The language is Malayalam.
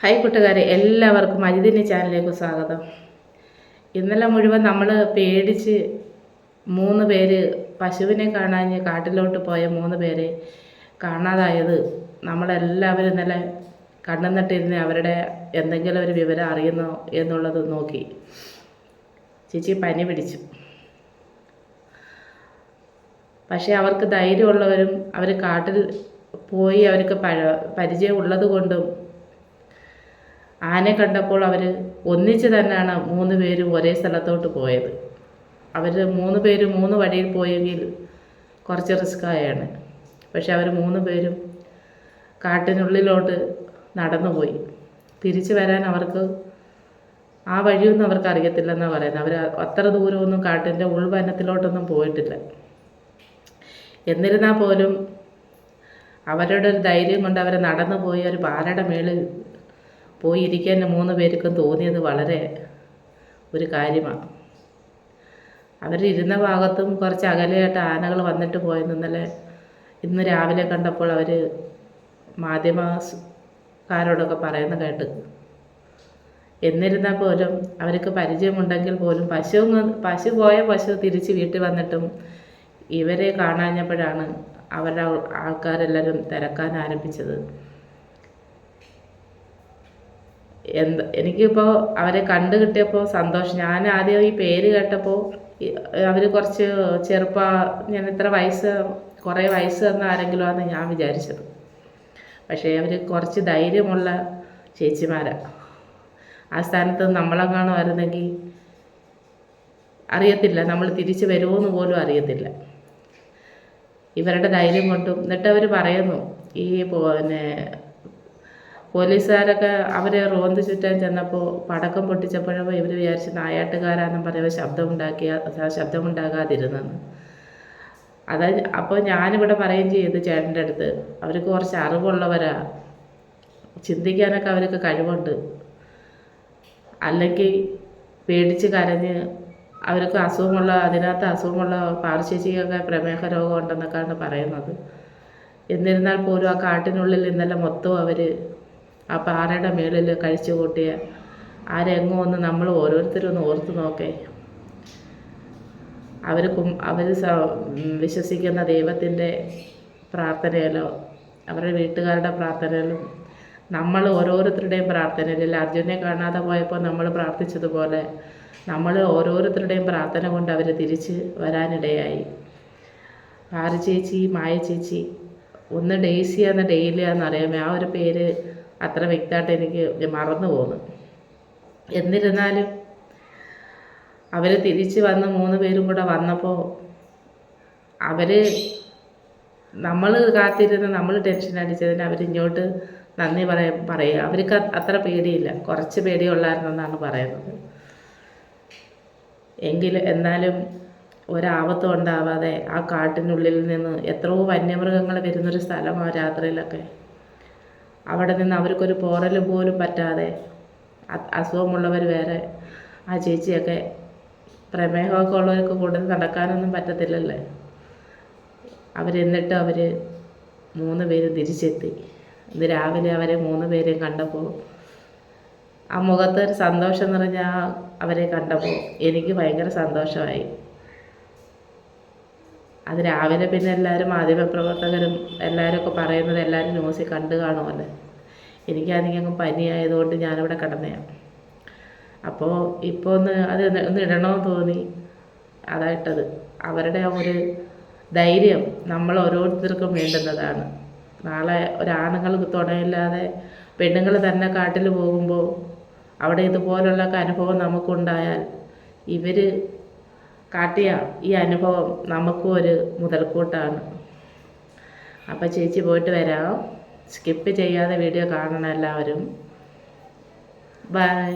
ഹായ് കൂട്ടുകാരെ എല്ലാവർക്കും അജിതിന്റെ ചാനലിലേക്ക് സ്വാഗതം. ഇന്നലെ മുഴുവൻ നമ്മൾ പേടിച്ച് മൂന്ന് പേര് പശുവിനെ കാണാൻ കാട്ടിലോട്ട് പോയ മൂന്ന് പേരെ കാണാതായത് നമ്മളെല്ലാവരും ഇന്നലെ കണ്ണുനട്ടിരുന്ന് അവരുടെ എന്തെങ്കിലും ഒരു വിവരം അറിയുന്നോ എന്നുള്ളത് നോക്കി. ചേച്ചി പനി പിടിച്ചു. പക്ഷേ അവർക്ക് ധൈര്യമുള്ളവരും അവർ കാട്ടിൽ പോയി അവർക്ക് പഴ പരിചയമുള്ളത് കൊണ്ടും ആനെ കണ്ടപ്പോൾ അവർ ഒന്നിച്ച് തന്നെയാണ് മൂന്ന് പേരും ഒരേ സ്ഥലത്തോട്ട് പോയത്. അവർ മൂന്ന് പേരും മൂന്ന് വഴിയിൽ പോയെങ്കിൽ കുറച്ച് റിസ്ക്കായാണ് പക്ഷെ അവർ മൂന്ന് പേരും കാട്ടിനുള്ളിലോട്ട് നടന്നുപോയി. തിരിച്ചു വരാൻ അവർക്ക് ആ വഴിയൊന്നും അവർക്ക് അറിയത്തില്ലെന്നാണ് പറയുന്നത്. അവർ അത്ര ദൂരമൊന്നും കാട്ടിന്റെ ഉൾവനത്തിലോട്ടൊന്നും പോയിട്ടില്ല. എന്നിരുന്നാൽ പോലും അവരുടെ ഒരു ധൈര്യം കൊണ്ട് അവർ നടന്നു പോയി ഒരു പാലയുടെ മേളിൽ പോയി ഇരിക്കാൻ മൂന്ന് പേർക്കും തോന്നിയത് വളരെ ഒരു കാര്യമാണ്. അവരിരുന്ന ഭാഗത്തും കുറച്ച് അകലെയായിട്ട് ആനകൾ വന്നിട്ട് പോയത് ഇന്നലെ ഇന്ന് രാവിലെ കണ്ടപ്പോൾ അവർ മാധ്യമക്കാരോടൊക്കെ പറയുന്ന കേട്ട്. എന്നിരുന്നാൽ പോലും അവർക്ക് പരിചയമുണ്ടെങ്കിൽ പോലും പശു പശു പോയ പശു തിരിച്ച് വീട്ടിൽ വന്നിട്ടും ഇവരെ കാണാഞ്ഞപ്പോഴാണ് അവരുടെ ആൾക്കാരെല്ലാവരും തിരക്കാൻ ആരംഭിച്ചത്. എന്ത് എനിക്കിപ്പോൾ അവരെ കണ്ടു കിട്ടിയപ്പോൾ സന്തോഷം. ഞാൻ ആദ്യം ഈ പേര് കേട്ടപ്പോൾ അവർ കുറച്ച് ചെറുപ്പ ഞാൻ ഇത്ര വയസ്സ് കുറേ വയസ്സ് തന്ന ആരെങ്കിലും ആണെന്ന് ഞാൻ വിചാരിച്ചത്. പക്ഷേ അവർ കുറച്ച് ധൈര്യമുള്ള ചേച്ചിമാരാണ് ആ സ്ഥാനത്ത് നമ്മളെങ്ങാനും വരുന്നെങ്കിൽ അറിയത്തില്ല. നമ്മൾ തിരിച്ചു വരുമോയെന്ന് പോലും അറിയത്തില്ല. ഇവരുടെ ധൈര്യം കൊണ്ടും എന്നിട്ട് അവർ പറയുന്നു ഈ പിന്നെ പോലീസുകാരൊക്കെ അവരെ റോന്ത് ചുറ്റാൻ ചെന്നപ്പോൾ പടക്കം പൊട്ടിച്ചപ്പോഴപ്പോൾ ഇവർ വിചാരിച്ച് നായാട്ടുകാരാന്നും പറയുമ്പോൾ ശബ്ദമുണ്ടാക്കിയ ശബ്ദമുണ്ടാകാതിരുന്നെന്ന്. അത അപ്പോൾ ഞാനിവിടെ പറയുകയും ചെയ്തു ചേട്ടന്റെ അടുത്ത്. അവർക്ക് കുറച്ച് അറിവുള്ളവരാ. ചിന്തിക്കാനൊക്കെ അവർക്ക് കഴിവുണ്ട്. അല്ലെങ്കിൽ പേടിച്ച് കരഞ്ഞ് അവർക്ക് അസുഖമുള്ള അതിനകത്ത് അസുഖമുള്ള പാർശ്വചിക്കൊക്കെ പ്രമേഹ രോഗം ഉണ്ടെന്നൊക്കെയാണ് പറയുന്നത്. എന്നിരുന്നാൽ പോലും ആ കാട്ടിനുള്ളിൽ ഇന്നലെ മൊത്തം അവർ ആ പാറയുടെ മേളിൽ കഴിച്ചു കൂട്ടിയ ആ ഒന്ന് നമ്മൾ ഓരോരുത്തരും ഒന്ന് ഓർത്ത് നോക്കേ. അവർ അവർ വിശ്വസിക്കുന്ന ദൈവത്തിന്റെ പ്രാർത്ഥനയിലോ അവരുടെ വീട്ടുകാരുടെ പ്രാർത്ഥനയിലും നമ്മൾ ഓരോരുത്തരുടെയും പ്രാർത്ഥനയിൽ അർജുനെ കാണാതെ പോയപ്പോൾ നമ്മൾ പ്രാർത്ഥിച്ചതുപോലെ നമ്മൾ ഓരോരുത്തരുടെയും പ്രാർത്ഥന കൊണ്ട് അവർ തിരിച്ച് വരാനിടയായി. ആറ് ചേച്ചി മായ ചേച്ചി ഒന്ന് ഡെയ്സി എന്ന ഡെയിലിയാന്ന് അറിയാമേ? ആ ഒരു പേര് അത്ര വ്യക്തമായിട്ട് എനിക്ക് മറന്നു പോകുന്നു. എന്നിരുന്നാലും അവർ തിരിച്ച് വന്ന് മൂന്ന് പേരും കൂടെ വന്നപ്പോൾ അവർ നമ്മൾ കാത്തിരുന്ന് നമ്മൾ ടെൻഷൻ അടിച്ചതിന് അവരിങ്ങോട്ട് നന്ദി പറയ പറയുക. അവർക്ക് അത്ര പേടിയില്ല. കുറച്ച് പേടിയുള്ളായിരുന്നെന്നാണ് പറയുന്നത്. എങ്കിൽ എന്നാലും ഒരാപത്തും ഉണ്ടാവാതെ ആ കാട്ടിനുള്ളിൽ നിന്ന് എത്രയോ വന്യമൃഗങ്ങൾ വരുന്നൊരു സ്ഥലമാണ് രാത്രിയിലൊക്കെ. അവിടെ നിന്ന് അവർക്കൊരു പോറൽ പോലും പറ്റാതെ അസുഖമുള്ളവർ വേറെ. ആ ചേച്ചിയൊക്കെ പ്രമേഹമൊക്കെ ഉള്ളവർക്ക് കൂടുതൽ നടക്കാനൊന്നും പറ്റത്തില്ലല്ലേ? അവരെന്നിട്ട് അവർ മൂന്ന് പേര് തിരിച്ചെത്തി. ഇന്ന് രാവിലെ അവരെ മൂന്ന് പേരെയും കണ്ടപ്പോൾ ആ മുഖത്ത് ഒരു സന്തോഷം നിറഞ്ഞ അവരെ കണ്ടപ്പോൾ എനിക്ക് ഭയങ്കര സന്തോഷമായി. അത് രാവിലെ പിന്നെ എല്ലാവരും മാധ്യമപ്രവർത്തകരും എല്ലാവരും ഒക്കെ പറയുന്നത് എല്ലാവരും ന്യൂസിൽ കണ്ടു കാണുമല്ലേ. എനിക്കാണെങ്കിൽ അങ്ങ് പനിയായതുകൊണ്ട് ഞാനിവിടെ കിടന്നതാണ് അപ്പോൾ ഇപ്പോൾ ഒന്ന് അത് ഒന്ന് ഇടണമെന്ന് തോന്നി. അതായിട്ടത് അവരുടെ ആ ഒരു ധൈര്യം നമ്മൾ ഓരോരുത്തർക്കും വേണ്ടുന്നതാണ്. നാളെ ഒരാണുങ്ങൾക്ക് തുണയില്ലാതെ പെണ്ണുങ്ങൾ തന്നെ കാട്ടിൽ പോകുമ്പോൾ അവിടെ ഇതുപോലുള്ള അനുഭവം നമുക്കുണ്ടായാൽ ഇവർ കാട്ടിയ ഈ അനുഭവം നമുക്കും ഒരു മുതൽക്കൂട്ടാണ്. അപ്പോൾ ചേച്ചി പോയിട്ട് വരാം. സ്കിപ്പ് ചെയ്യാതെ വീഡിയോ കാണണം എല്ലാവരും. ബൈ